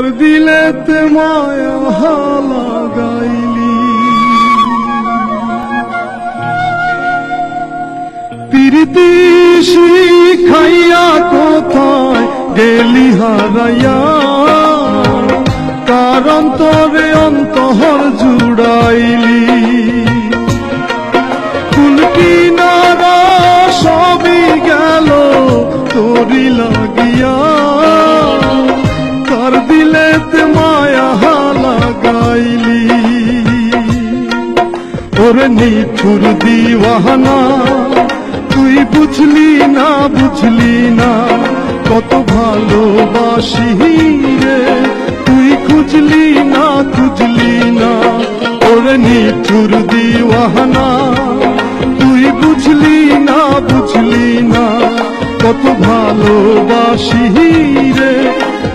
কার দিলেতে মায়া লাগাইলি প্রীতি শিখাইয়া কোথায় গেলি হারাইয়া? কারণ তরে অন্তহর জুড়াইলি? ওরে নিঠুর দিওয়ানা। তুই বুঝলি না বুঝলি না, কত ভালোবাসি রে। তুই খুঁজলি না খুঁজলি না ওরে নিঠুর দিওয়ানা। তুই বুঝলি না বুঝলি না, কত ভালোবাসি রে।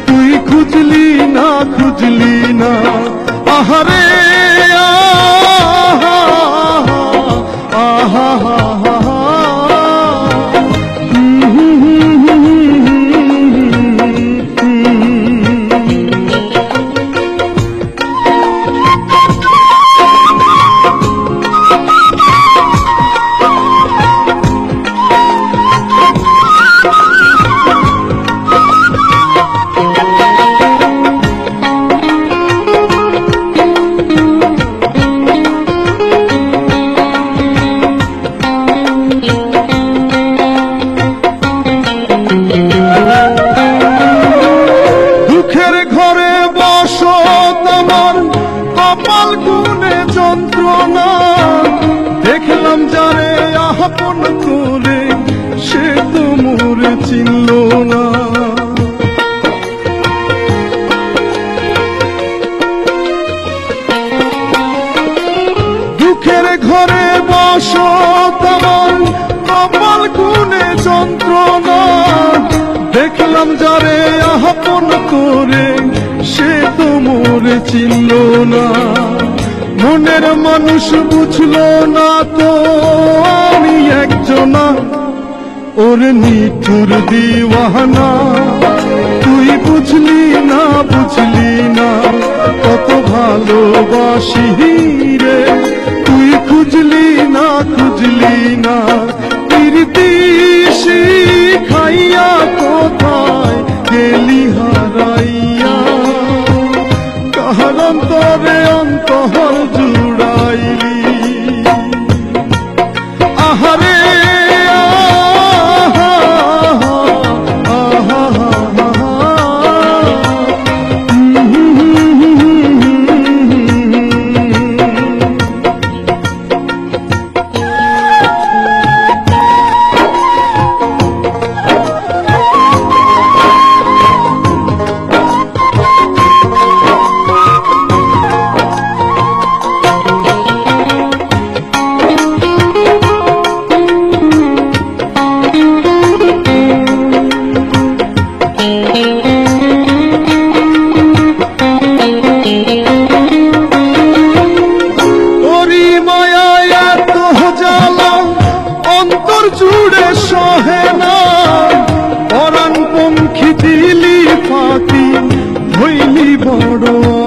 তুই খুঁজলি না খুঁজলি না আহারে আহা আহা মোর না। দুঃখের ঘরে বসো তোমার কপাল গুনে যন্ত্রণা। দেখলাম যারে আপন করে, সে তো মোরে চিনল না। মনের মানুষ বুঝলো না তো, আমি একজনা। ওর নিঠুর দিওয়ানা। তুই বুঝলি না বুঝলি না, কত ভালোবাসি রে। তুই খুঁজলি না খুঁজলি না প্রীতি শিখাইয়া কোথায় গেলি হারাইয়া? কাহার অন্তরে অন্তহর ಕೊಡುವ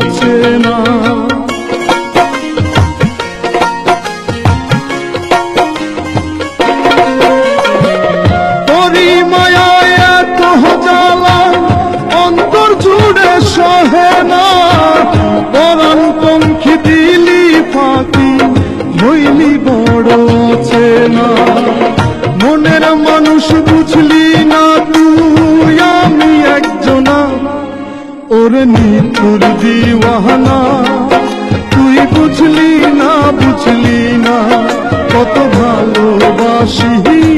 বুঝলি না কত ভালোবাসি।